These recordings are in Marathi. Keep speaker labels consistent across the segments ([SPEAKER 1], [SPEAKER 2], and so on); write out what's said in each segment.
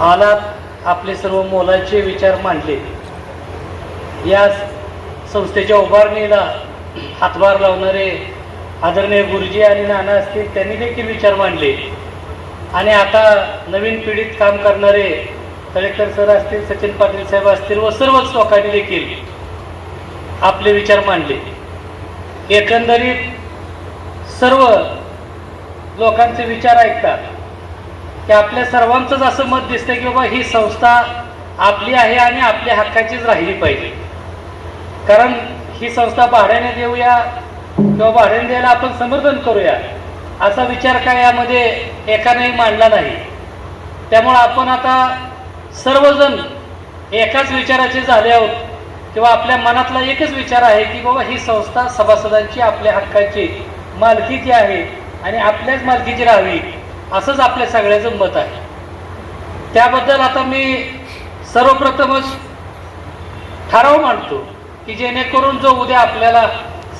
[SPEAKER 1] आलात आपले सर्व मोलाचे विचार मांडले. या संस्थेच्या उभारणीला हातभार लावणारे आदरणीय गुरुजी आणि नाना असतील त्यांनी देखील विचार मांडले. आणि आता नवीन पिढीत काम करणारे कलेक्टर सर असतील सचिन पाटील साहेब असतील व सर्वच लोकांनी देखील आपले विचार मांडले. एकंदरीत सर्व लोकांचे विचार ऐकतात. की आपल्या सर्वांचंच असं मत दिसतं की बाबा ही संस्था आपली आहे आणि आपल्या हक्काचीच राहिली पाहिजे. कारण ही संस्था भाड्याने देऊया किंवा भाड्याने द्यायला आपण समर्थन करूया असा विचार काय यामध्ये एकानेही मांडला नाही. त्यामुळं आपण आता सर्वजण एकाच विचाराचे झाले आहोत किंवा आपल्या मनातला एकच विचार आहे की बाबा ही संस्था सभासदांची आपल्या हक्काची मालकीची आहे आणि आपल्याच मालकीची राहावी. असंच आपल्या सगळ्याचं मत आहे. त्याबद्दल आता मी सर्वप्रथमच ठराव मांडतो की जेणेकरून जो उद्या आपल्याला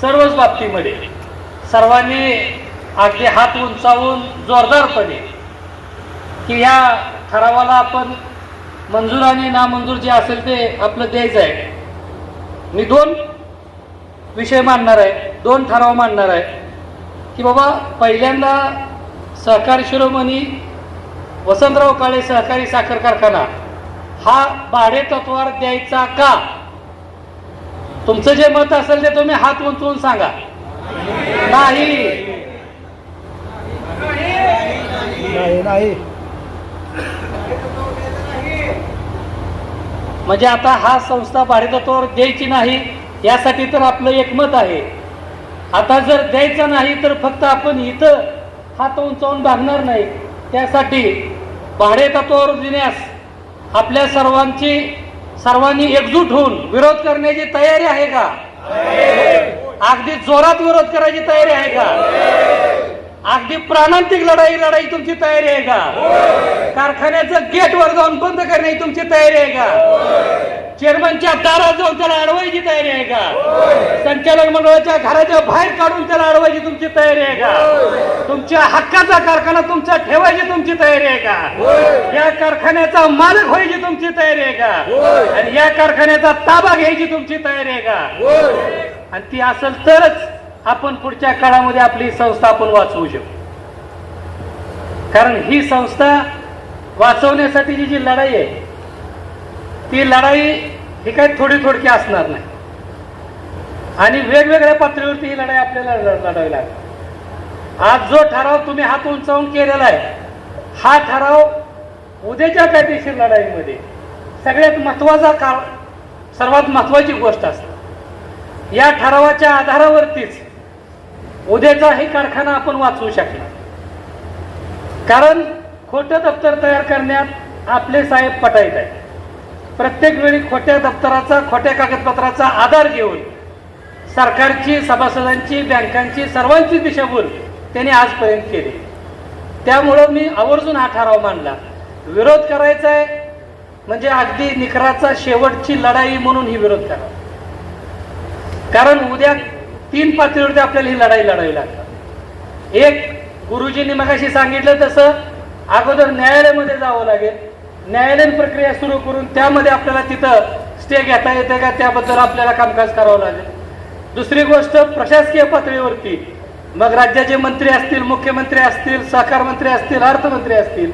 [SPEAKER 1] सर्वच बाबतीमध्ये सर्वांनी अगदी हात उंचावून जोरदारपणे की ह्या ठरावाला आपण मंजूर आणि नामंजूर जे असेल ते आपलं द्यायचं आहे. मी दोन विषय मांडणार आहे दोन ठराव मांडणार आहे की बाबा पहिल्यांदा सहकारी शिरोमणी वसंतराव काळे सहकारी साखर कारखाना हा भाडे तत्वावर द्यायचा का? तुमचं जे मत असेल ते तुम्ही हात उंचवून सांगा. नाही.
[SPEAKER 2] नाही नाही.
[SPEAKER 1] म्हणजे आता हा संस्था भाडेतत्वावर द्यायची नाही यासाठी तर आपलं एक मत आहे. आता जर द्यायचं नाही तर फक्त आपण इथं हात उंचावून भागणार नाही. त्यासाठी भाडेतत्वावर देण्यास आपल्या सर्वांची सर्वांनी एकजूट होऊन विरोध करण्याची तयारी आहे का? अगदी जोरात विरोध करायची तयारी आहे का? अगदी प्राणांतिक लढाई लढाई तुमची तयारी आहे का? कारखान्याचं गेट वर जाऊन बंद करण्याची तुमची तयारी आहे का? चेअरमनच्या दारात जाऊन त्याला अडवायची तयारी आहे का? संचालक मंडळाच्या घराच्या बाहेर काढून त्याला अडवायची तुमची तयारी आहे का? तुमच्या हक्काचा कारखाना तुमचा ठेवायची तुमची तयारी आहे का? या कारखान्याचा मालक व्हायची तुमची तयारी आहे का? आणि या कारखान्याचा ताबा घ्यायची तुमची तयारी आहे का? आणि ती असेल तरच आपण पुढच्या काळामध्ये आपली संस्था आपण वाचवू शकतो कारण ही संस्था वाचवण्यासाठी जी जी लढाई आहे ती लढाई ही काही थोडी थोडकी असणार नाही. आणि वेगवेगळ्या पातळीवरती ही लढाई आपल्याला लढ- लढावी लागते आज जो ठराव तुम्ही हात उंचावून केलेला आहे हा ठराव उद्याच्या कायदेशीर लढाईमध्ये सगळ्यात महत्त्वाचा काळ सर्वात महत्वाची गोष्ट असते. या ठरावाच्या आधारावरतीच उद्याचा हे कारखाना आपण वाचवू शकणार. कारण खोटं दप्तर तयार करण्यात आपले साहेब पटायत आहे प्रत्येक वेळी खोट्या दप्तराचा खोट्या कागदपत्राचा आधार घेऊन सरकारची सभासदांची बँकांची सर्वांची दिशाभूल त्यांनी आजपर्यंत केली. त्यामुळं मी आवर्जून हा ठराव मांडला. विरोध करायचा आहे म्हणजे अगदी निखराचा शेवटची लढाई म्हणून ही विरोध करा. कारण उद्या तीन पातळीवरती आपल्याला ही लढाई लढावी लागतात एक गुरुजींनी मगाशी सांगितलं तसं अगोदर न्यायालयामध्ये जावं लागेल. न्यायालयीन प्रक्रिया सुरू करून त्यामध्ये आपल्याला तिथं स्टे घेता येते का? त्याबद्दल आपल्याला कामकाज करावं लागेल. दुसरी गोष्ट प्रशासकीय पातळीवरती मग राज्याचे मंत्री असतील मुख्यमंत्री असतील सहकार मंत्री असतील अर्थमंत्री असतील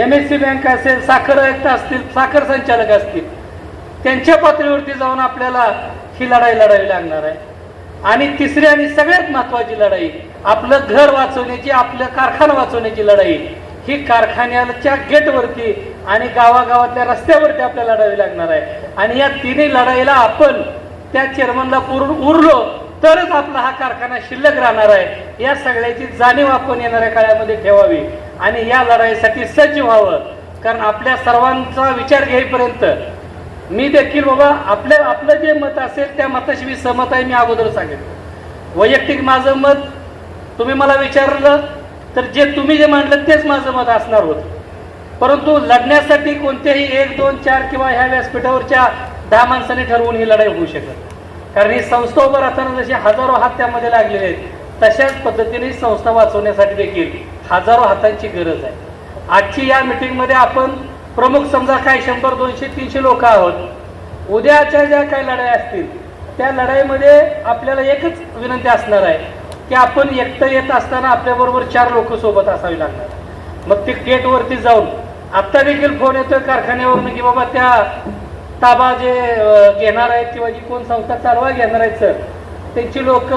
[SPEAKER 1] एम एस सी बँक असेल साखर आयुक्त असतील साखर संचालक असतील त्यांच्या पातळीवरती जाऊन आपल्याला ही लढाई लढावी लागणार आहे. आणि तिसरी आणि सगळ्यात महत्वाची लढाई आपलं घर वाचवण्याची आपलं कारखाना वाचवण्याची लढाई ही कारखान्याच्या गेटवरती आणि गावागावातल्या रस्त्यावरती आपल्याला लढावी लागणार आहे. आणि या तिन्ही लढाईला आपण त्या चेअरमनला पुरून उरलो तरच आपला हा कारखाना शिल्लक राहणार आहे. या सगळ्याची जाणीव आपण येणाऱ्या काळामध्ये ठेवावी आणि या लढाईसाठी सज्ज व्हावं. कारण आपल्या सर्वांचा विचार घेईपर्यंत मी देखील बाबा आपल्या आपलं जे मत असेल त्या मताशी मी सहमत आहे मी अगोदर सांगितलं वैयक्तिक माझं मत तुम्ही मला विचारलं तर जे तुम्ही जे मांडलं तेच माझं मत असणार होतं. परंतु लढण्यासाठी कोणत्याही एक दोन चार किंवा ह्या व्यासपीठावरच्या दहा माणसांनी ठरवून ही लढाई होऊ शकत कारण ही संस्था उभं राहताना जसे हजारो हात त्यामध्ये लागलेले आहेत तशाच पद्धतीने संस्था वाचवण्यासाठी देखील हजारो हातांची गरज आहे. आजची या मिटिंगमध्ये आपण प्रमुख समजा काय शंभर दोनशे तीनशे लोक आहोत उद्याच्या ज्या काही लढाई असतील त्या लढाईमध्ये आपल्याला एकच विनंती असणार आहे की आपण एकटं येत असताना आपल्याबरोबर चार लोक सोबत असावी लागणार मग ते गेटवरती जाऊन आत्ता देखील फोन येतोय कारखान्यावरून की बाबा त्या ताबा जे घेणार आहेत किंवा जी कोण संस्था चालवा घेणार आहेत सर त्यांची लोक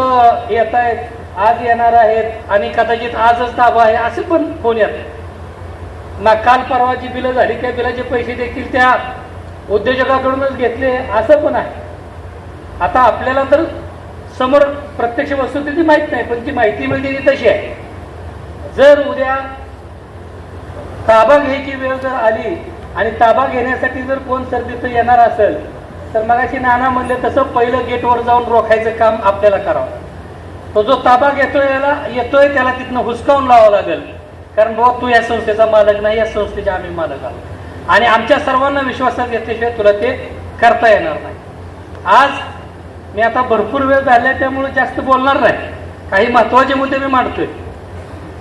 [SPEAKER 1] येत आहेत आज येणार आहेत आणि कदाचित आजच ताबा आहे असे पण फोन येतात ना काल परवा जी बिलं झाली त्या बिलाचे पैसे देखील त्या उद्योजकाकडूनच घेतले असं पण आहे. आता आपल्याला तर समोर प्रत्यक्ष वस्तू वस्तुस्थिती माहीत नाही पण ती माहिती मिळते ती तशी आहे. जर उद्या ताबा घ्यायची वेळ जर आली आणि ताबा घेण्यासाठी जर कोण सर्दीचं येणार असेल तर मगाशी नाना म्हणले तसं पहिलं गेटवर जाऊन रोखायचं काम आपल्याला करावं. तो जो ताबा घेतोय याला येतोय त्याला तिथनं हुसकावून लावावं लागेल. कारण बाबा तू या संस्थेचा मालक नाही या संस्थेचे आम्ही मालक आहोत. आणि आमच्या सर्वांना विश्वासात घेतल्याशिवाय तुला ते करता येणार नाही. आज मी आता भरपूर वेळ झाला त्यामुळे जास्त बोलणार नाही. काही महत्त्वाचे मुद्दे मी मांडतोय.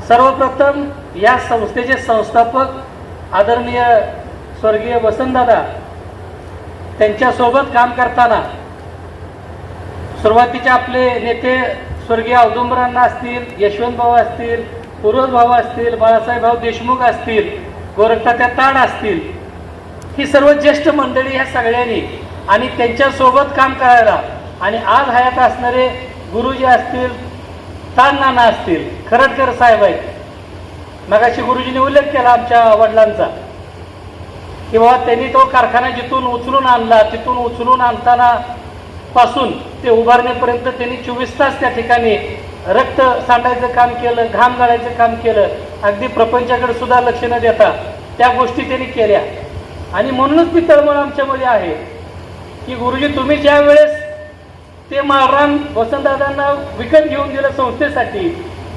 [SPEAKER 1] सर्वप्रथम या संस्थेचे संस्थापक आदरणीय स्वर्गीय वसंतदादा त्यांच्यासोबत काम करताना सुरुवातीचे आपले नेते स्वर्गीय औदुंबरांना असतील यशवंत भाऊ असतील पूर्वज भाऊ असतील बाळासाहेबभाऊ देशमुख असतील गोरखतात्या ताड असतील ही सर्व ज्येष्ठ मंडळी ह्या सगळ्यांनी आणि त्यांच्यासोबत काम करायला आणि आज हयात असणारे गुरुजी असतील तान नाना असतील खरडकर साहेब आहेत. मगाशी गुरुजीने उल्लेख केला आमच्या वडिलांचा की बाबा त्यांनी तो कारखाना जिथून उचलून आणला तिथून उचलून आणताना पासून ते उभारण्यापर्यंत त्यांनी चोवीस तास त्या ठिकाणी रक्त सांडायचं काम केलं घाम गाळायचं काम केलं अगदी प्रपंचाकडे सुद्धा लक्ष न देता त्या गोष्टी त्यांनी केल्या. आणि म्हणूनच ती तळमळ आमच्यामध्ये आहे की गुरुजी तुम्ही ज्या वेळेस ते माळरान वसंतदादांना विकत घेऊन दिलं संस्थेसाठी.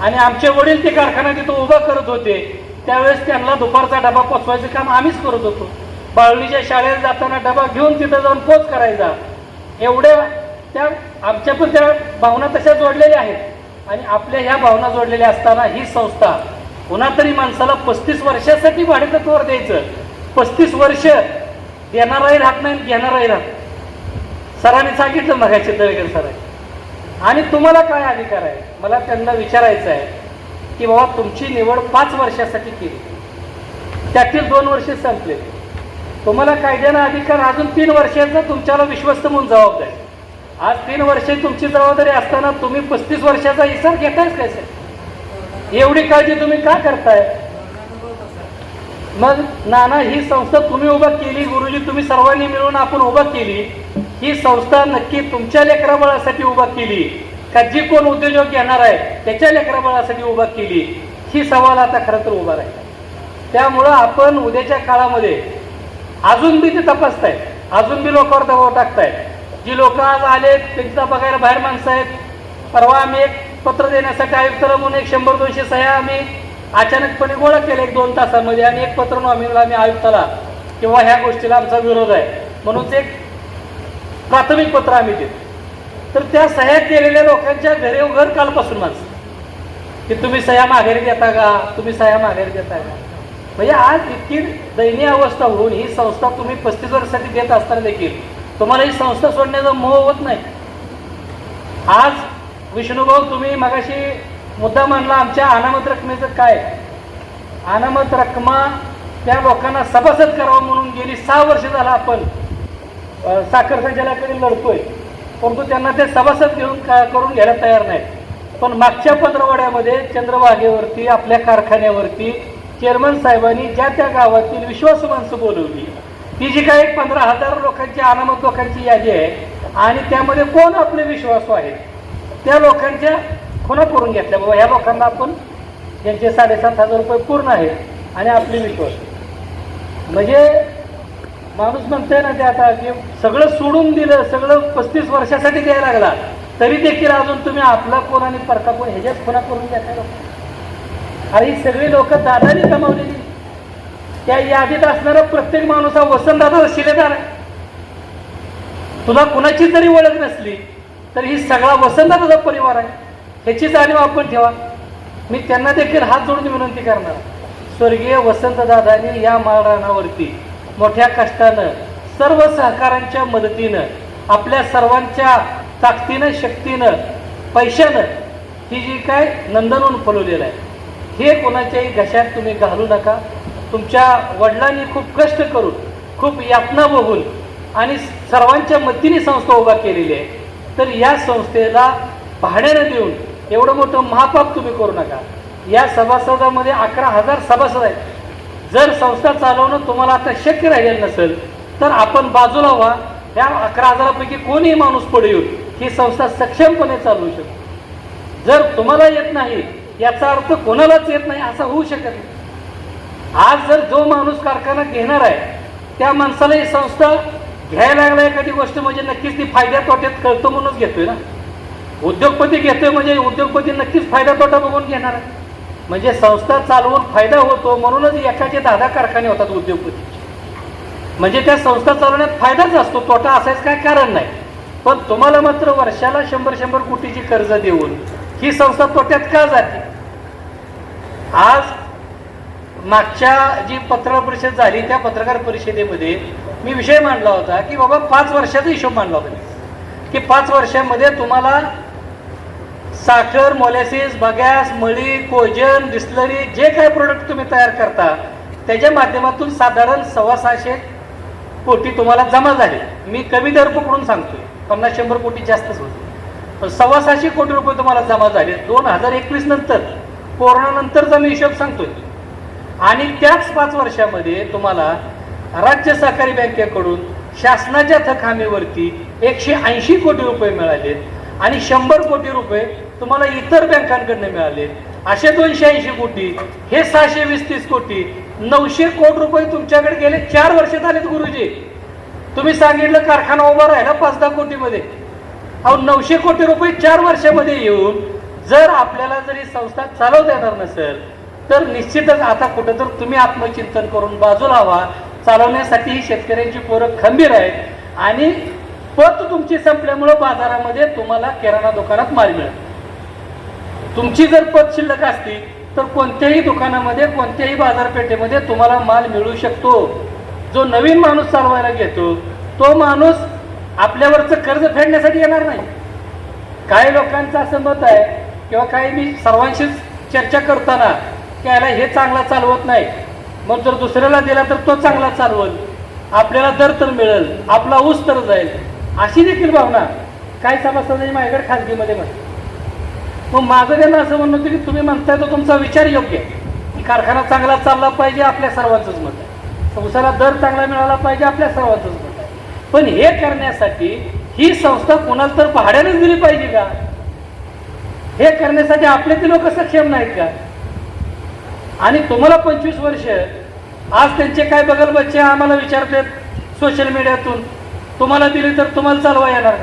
[SPEAKER 1] आणि आमचे वडील ते कारखाना तिथं उभा करत होते. त्यावेळेस त्यांना दुपारचा डबा पोचवायचं काम आम्हीच करत होतो. बाळणीच्या शाळेत जाताना डबा घेऊन तिथं जाऊन पोच करायचा. एवढ्या त्या आमच्या पण त्या भावना तशा जोडलेल्या आहेत. आणि आपल्या ह्या भावना जोडलेल्या असताना ही संस्था पुन्हा तरी माणसाला पस्तीस वर्षासाठी भाडेतत्वावर द्यायचं. पस्तीस वर्ष देणाराही राहत नाही घेणाराही राहत सरांनी सांगितलं मगाशी तळेकर सर आणि तुम्हाला काय अधिकार आहे? मला त्यांना विचारायचं आहे की बाबा तुमची निवड पाच वर्षासाठी केली. त्यातील दोन वर्षे संपले. तुम्हाला कायद्यानं अधिकार अजून तीन वर्षांचा तुमच्याला विश्वस्त म्हणून जबाबदारी आज तीन वर्षे तुमची जबाबदारी असताना तुम्ही पस्तीस वर्षाचा इसार घेतायच सर? एवढी काळजी तुम्ही का करताय? मग नाना ही संस्था तुम्ही उभा केली गुरुजी तुम्ही सर्वांनी मिळून आपण उभा केली. ही संस्था नक्की तुमच्या लेकराबळासाठी उभा केली. का जी कोण उद्योजक घेणार आहे त्याच्या लेकराबळासाठी उभा केली. ही सवाल आता खरं तर उभा राहिला. त्यामुळं आपण उद्याच्या काळामध्ये अजून बी ते तपासताय. अजून बी लोकांवर दबाव टाकताय. जी लोक आज आलेत त्यांचा बघायला बाहेर माणसं आहेत. परवा आम्ही एक पत्र देण्यासाठी आयुक्ताला म्हणून एक शंभर दोनशे सह्या आम्ही अचानकपणे गोळा केले एक दोन तासामध्ये आणि एक पत्र नॉमिनला आम्ही आयुक्ताला किंवा ह्या गोष्टीला आमचा विरोध आहे. म्हणूनच एक प्राथमिक पत्र आम्ही देतो. तर त्या सह्या केलेल्या लोकांच्या घरी घर कालपासून माझं. की तुम्ही सह्या माघारी देता का? तुम्ही सह्या माघारी देता का? म्हणजे आज इतकी दयनीय अवस्था होऊन ही संस्था तुम्ही पस्तीस वर्षासाठी देत असताना देखील तुम्हाला ही संस्था सोडण्याचा मोह होत नाही. आज विष्णुभाऊ तुम्ही मगाशी मुद्दा मांडला आमच्या अनामत रकमेचं काय? अनामत रकमा त्या लोकांना सभासद करावं म्हणून गेली सहा वर्ष झाला आपण. साखर संचालकाकडे लढतोय. परंतु त्यांना ते सभासद घेऊन का करून घ्यायला तयार नाही पण मागच्या पंधरवड्यामध्ये चंद्रभागेवरती आपल्या कारखान्यावरती चेअरमन साहेबांनी ज्या त्या गावातील विश्वासू माणसं बोलवली. ती जी काही एक पंधरा हजार लोकांची अनामत लोकांची यादी आहे आणि त्यामध्ये कोण आपले विश्वासू आहेत त्या लोकांच्या खुणा करून घेतल्या. बाबा ह्या लोकांना आपण त्यांचे साडेसात हजार रुपये पूर्ण आहेत आणि आपले विश्वास. म्हणजे माणूस म्हणतोय ना ते आता की सगळं सोडून दिलं सगळं पस्तीस वर्षासाठी द्यायला लागला तरी देखील अजून तुम्ही आपला कोण आणि परका कोण ह्याच्यात खुना करून घेताय लोक? आणि ही सगळी लोक दादानी कमावलेली. त्या यादीत असणारा प्रत्येक माणूस हा वसंतदादा शिलेदार आहे. तुला कुणाची जरी ओळख नसली तर ही सगळा वसंतदाचा परिवार आहे. ह्याची जाणीव आपण ठेवा. मी त्यांना देखील हात जोडून विनंती करणार. स्वर्गीय वसंतदादांनी या माळरानावरती मोठ्या कष्टानं सर्व सहकारांच्या मदतीनं आपल्या सर्वांच्या ताकदीनं शक्तीनं पैशानं ही जी काय नंदनवून फुलवलेलं आहे हे कोणाच्याही घशात तुम्ही घालू नका. तुमच्या वडिलांनी खूप कष्ट करून खूप यातना बघून आणि सर्वांच्या मदतीने संस्था उभा केलेली आहे. तर या संस्थेला भाड्यानं देऊन एवढं मोठं महापाप तुम्ही करू नका. या सभासदामध्ये अकरा हजार सभासद आहेत. जर संस्था चालवणं तुम्हाला आता शक्य राहिलेलं नसेल तर आपण बाजूला व्हा. त्या अकरा हजारापैकी कोणीही माणूस पुढे येऊन ही संस्था सक्षमपणे चालवू शकतो. जर तुम्हाला येत नाही याचा अर्थ कोणालाच येत नाही असा होऊ शकत नाही. आज जर जो माणूस कारखाना घेणार आहे त्या माणसाला ही संस्था घ्यायला लागला एखादी गोष्ट म्हणजे नक्कीच ती फायद्या तोट्यात कळतो म्हणूनच घेतोय ना. उद्योगपती घेतोय म्हणजे उद्योगपती नक्कीच फायदा तोटा बघून घेणार आहे. म्हणजे संस्था चालवून फायदा होतो म्हणूनच एकाचे दहा कारखाने होतात उद्योगपती. म्हणजे त्या संस्था चालवण्यात फायदाच असतो तोटा असायचं काय कारण नाही. पण तुम्हाला मात्र वर्षाला शंभर शंभर कोटीची कर्ज देऊन ही संस्था तोट्यात का जाते? आज मागच्या जी पत्रकार परिषद झाली त्या पत्रकार परिषदेमध्ये मी विषय मांडला होता की बाबा पाच वर्षाचा हिशोब मांडला होता. की पाच वर्षामध्ये तुम्हाला साखर मोलॅसिस बगॅस मळी कोजन डिस्लरी जे काही प्रोडक्ट तुम्ही तयार करता त्याच्या माध्यमातून साधारण सव्वा सहाशे कोटी तुम्हाला जमा झाले. मी कमी दर पकडून सांगतोय. पन्नास शंभर कोटी जास्तच होते. पण सव्वा सहाशे कोटी रुपये तुम्हाला जमा झाले दोन हजार एकवीस नंतर. कोरोनानंतरचा मी हिशोब सांगतोय. आणि त्याच पाच वर्षामध्ये तुम्हाला राज्य सहकारी बँकेकडून शासनाच्या थखामीवरती एकशे ऐंशी कोटी रुपये मिळाले आणि शंभर कोटी रुपये तुम्हाला इतर बँकांकडनं मिळाले. असे दोनशे ऐंशी कोटी हे सहाशे वीस तीस कोटी नऊशे कोटी रुपये तुमच्याकडे गेले. चार वर्षात आलेत गुरुजी. तुम्ही सांगितलं कारखाना उभा राहिला पाच दहा कोटीमध्ये. अहो नऊशे कोटी रुपये चार वर्षामध्ये येऊन जर आपल्याला जरी संस्था चालवता येणार नसेल तर निश्चितच आता कुठं तर तुम्ही आत्मचिंतन करून बाजूला हवा चालवण्यासाठी ही शेतकऱ्यांची पोरं खंबीर आहेत. आणि पत तुमची संपल्यामुळं बाजारामध्ये तुम्हाला किराणा दुकानात माल मिळेल. तुमची जर पत शिल्लक असती तर कोणत्याही दुकानामध्ये कोणत्याही बाजारपेठेमध्ये तुम्हाला माल मिळू शकतो. जो नवीन माणूस चालवायला घेतो तो माणूस आपल्यावरचं कर्ज फेडण्यासाठी येणार नाही. काही लोकांचं असं मत आहे किंवा काही मी सर्वांशीच चर्चा करताना की याला हे चांगला चालवत नाही. मग जर दुसऱ्याला दिला तर तो चांगला चालवल. आपल्याला दर तर मिळेल आपला ऊस तर जाईल. अशी देखील भावना. काही सभासदांनी माझ्याकडे खाजगीमध्ये म्हणतात. मग माझं त्यांना असं म्हणणं होतं की तुम्ही म्हणताय तो तुमचा विचार योग्य आहे. की कारखाना चांगला चालला पाहिजे आपल्या सर्वांचंच मत आहे. संसाला दर चांगला मिळाला पाहिजे आपल्या सर्वांचंच मत आहे. पण हे करण्यासाठी ही संस्था कोणाला तर भाड्यानेच दिली पाहिजे का? हे करण्यासाठी आपले ते लोक सक्षम नाहीत का? आणि तुम्हाला पंचवीस वर्ष आज त्यांचे काय बगल बच्चे आम्हाला विचारतात सोशल मीडियातून तुम्हाला दिली तर तुम्हाला चालवा येणार.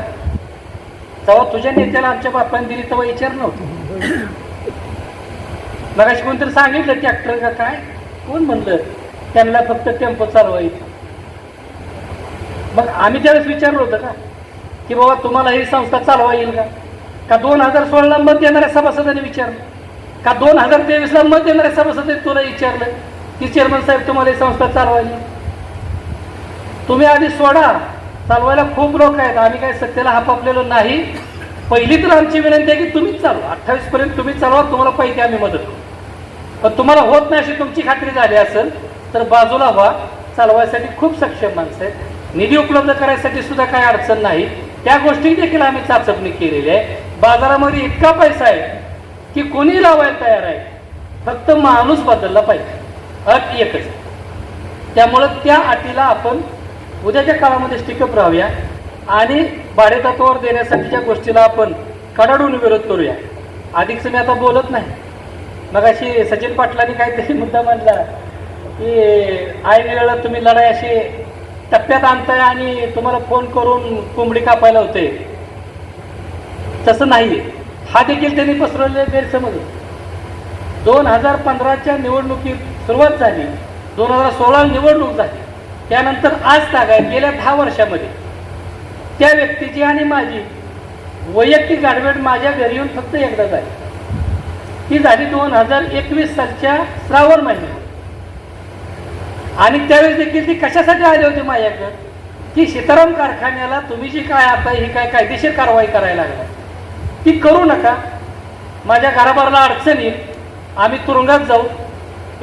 [SPEAKER 1] तेव्हा तुझ्या नेत्याला आमच्या बापाने दिली तेव्हा विचार नव्हतो. मगाशी कोणतरी सांगितलं ट्रॅक्टर का काय? कोण म्हणलं? त्यांना फक्त टेम्पो चालवायचं. मग आम्ही त्यावेळेस विचारलं होतं का? की बाबा तुम्हाला ही संस्था चालवा येईल का? का दोन हजार सोळाला मत देणाऱ्या सभासदांनी विचारलं? का दोन हजार तेवीसला मत देणाऱ्या सभासदाने तुला विचारलं? की चेअरमन साहेब तुम्हाला ही संस्था चालवायची? तुम्ही आधी सोडा. चालवायला खूप लोक आहेत. आम्ही काही सत्तेला हापापलेलो नाही. पहिली तर आमची विनंती आहे की तुम्हीच चालवा. अठ्ठावीस पर्यंत तुम्ही चालवा. तुम्हाला पैकी आम्ही मदत करू. पण तुम्हाला होत नाही अशी तुमची खात्री झाली असेल तर बाजूला व्हा. चालवायसाठी खूप सक्षम माणसं आहेत. निधी उपलब्ध करायसाठी सुद्धा काही अडचण नाही. त्या गोष्टी देखील आम्ही चाचपणी केलेली आहे. बाजारामध्ये इतका पैसा आहे की कोणी लावायला तयार आहे. फक्त माणूस बदलला पाहिजे. अट एकच त्यामुळं त्या अटीला आपण उद्याच्या काळामध्ये स्टिकअप राहूया. आणि भाडेतत्वावर देण्यासाठीच्या गोष्टीला आपण कडाडून विरोध करूया. अधिकच मी आता बोलत नाही. मग अशी सचिन पाटलांनी काहीतरी मुद्दा मांडला की ऐन तुम्ही लढाई अशी टप्प्यात आणताय आणि तुम्हाला फोन करून कोंबडी कापायला होते. तसं नाही हा देखील त्यांनी पसरवलेला गैरसमज दोन हजार पंधराच्या निवडणुकीत सुरुवात झाली. दोन हजार सोळा निवडणूक झाली. त्यानंतर आज तागाय गेल्या दहा वर्षामध्ये. त्या व्यक्तीची आणि माझी वैयक्तिक गाडवेट माझ्या घरी येऊन फक्त एकदा झाली ती झाली दोन हजार एकवीस सालच्या श्रावण महिन्यात. आणि त्यावेळेस देखील ती कशासाठी आली होती माझ्याकडं? की सीताराम कारखान्याला तुम्ही जी काय आता ही काय कायदेशीर कारवाई करायला लागला? ती करू नका. माझ्या घराबाराला अडचण येईल. आम्ही तुरुंगात जाऊ.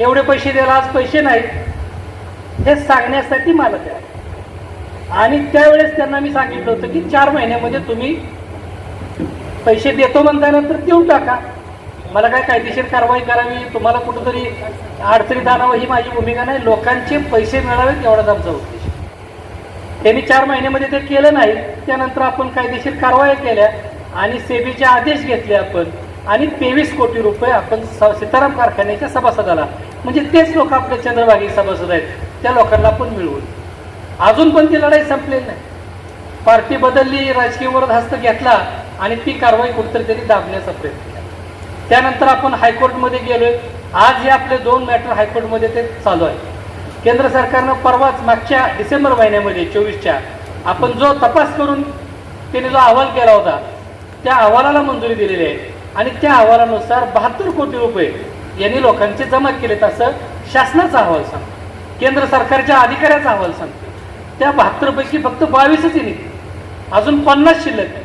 [SPEAKER 1] एवढे पैसे द्यायला आज पैसे नाहीत. हे सांगण्यासाठी मला त्या आणि त्यावेळेस त्यांना मी सांगितलं होतं की चार महिन्यामध्ये तुम्ही पैसे देतो म्हणल्यानंतर देऊ देऊन टाका. मला काय कायदेशीर कारवाई करावी? तुम्हाला कुठंतरी अडचणीत आणावं ही माझी भूमिका नाही. लोकांचे पैसे मिळावेत एवढाच आमचा उद्देश. त्यांनी चार महिन्यामध्ये ते केलं नाही. त्यानंतर आपण कायदेशीर कारवाई केल्या आणि सेबीचे आदेश घेतले आपण. आणि तेवीस कोटी रुपये आपण स- सीताराम कारखान्याच्या सभासदाला म्हणजे तेच लोक आपले चंद्रभागी सभासद आहेत. त्या लोकांना पण मिळवून. अजून पण ती लढाई संपलेली नाही. पार्टी बदलली राजकीय वरद हस्त घेतला आणि ती कारवाई कुठेतरी त्यांनी दाबण्याचा प्रयत्न केला. त्यानंतर आपण हायकोर्टमध्ये गेलो आज हे आपले दोन मॅटर हायकोर्टमध्ये ते चालू आहे केंद्र सरकारनं परवाच मागच्या डिसेंबर महिन्यामध्ये चोवीसच्या आपण जो तपास करून त्याने जो अहवाल केला होता त्या अहवालाला मंजुरी दिलेली आहे. आणि त्या अहवालानुसार बहात्तर कोटी रुपये यांनी लोकांचे जमा केलेत असं शासनाचा अहवाल सांगतो. केंद्र सरकारच्या अधिकाऱ्याचा अहवाल सांगतो त्या बहात्तरपैकी फक्त बावीसच येणे अजून पन्नास शिल्लक आहे.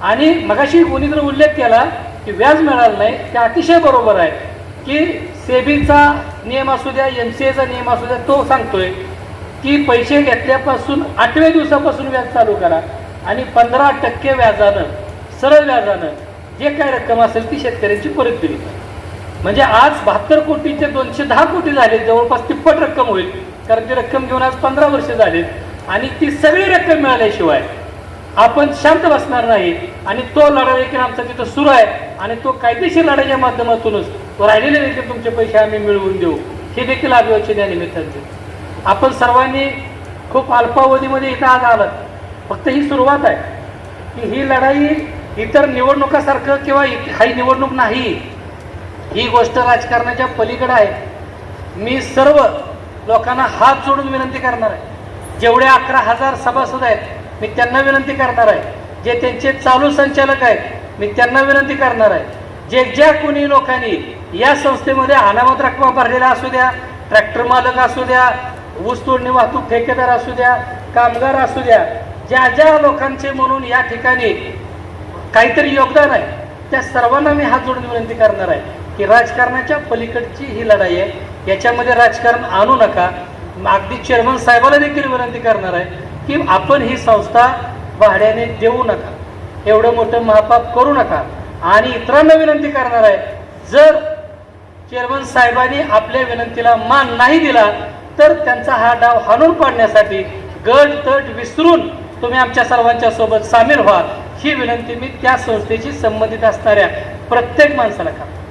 [SPEAKER 1] आणि मगाशी कोणी जर उल्लेख केला की व्याज मिळालं नाही ते अतिशय बरोबर आहे. की सेबीचा नियम असू द्या एम सी एचा नियम असू द्या तो सांगतोय की पैसे घेतल्यापासून आठव्या दिवसापासून व्याज चालू करा आणि पंधरा टक्के व्याजानं सरळ व्याजानं जे काय रक्कम असेल ती शेतकऱ्यांची परत दिली पाहिजे. म्हणजे आज बहात्तर कोटीचे दोनशे दहा कोटी झाले जवळपास तिप्पट रक्कम होईल. कारण ती रक्कम घेऊन आज पंधरा वर्ष झालेत आणि ती सगळी रक्कम मिळाल्याशिवाय आपण शांत बसणार नाही. आणि तो लढा देखील आमचा तिथं सुरू आहे. आणि तो कायदेशीर लढाईच्या माध्यमातूनच तो राहिलेले देखील तुमचे पैसे आम्ही मिळवून देऊ. हे देखील अभिवाचन या निमित्ताचे आपण सर्वांनी खूप अल्पावधीमध्ये इथं आज आलात. फक्त ही सुरुवात आहे. की ही लढाई इतर निवडणुकासारखं किंवा इत- ही निवडणूक नाही. ही गोष्ट राजकारणाच्या पलीकडे आहे. मी सर्व लोकांना हात जोडून विनंती करणार आहे. जेवढे अकरा हजार सभासद आहेत मी त्यांना विनंती करणार आहे. जे त्यांचे चालू संचालक आहेत मी त्यांना विनंती करणार आहे. जे ज्या कोणी लोकांनी या संस्थेमध्ये अनामत रक्कम भरलेल्या असू द्या ट्रॅक्टर मालक असू द्या ऊस तोडणी वाहतूक ठेकेदार असू द्या कामगार असू द्या ज्या ज्या लोकांचे म्हणून या ठिकाणी काहीतरी योगदान आहे त्या सर्वांना मी हात जोडून विनंती करणार आहे. की राजकारणाच्या पलीकडची ही लढाई आहे. याच्यामध्ये राजकारण आणू नका. अगदी चेअरमन साहेबाला देखील विनंती करणार आहे की आपण ही संस्था भाड्याने देऊ नका. एवढं मोठं महापाप करू नका. आणि इतरांना विनंती करणार आहे जर चेअरमन साहेबांनी आपल्या विनंतीला मान नाही दिला तर त्यांचा हा डाव हाणून पाडण्यासाठी गट तट विसरून तुम्ही आमच्या सर्वांच्या सोबत सामील व्हा. ही विनंती मी त्या संस्थेशी संबंधित असणाऱ्या प्रत्येक माणसाला करतो.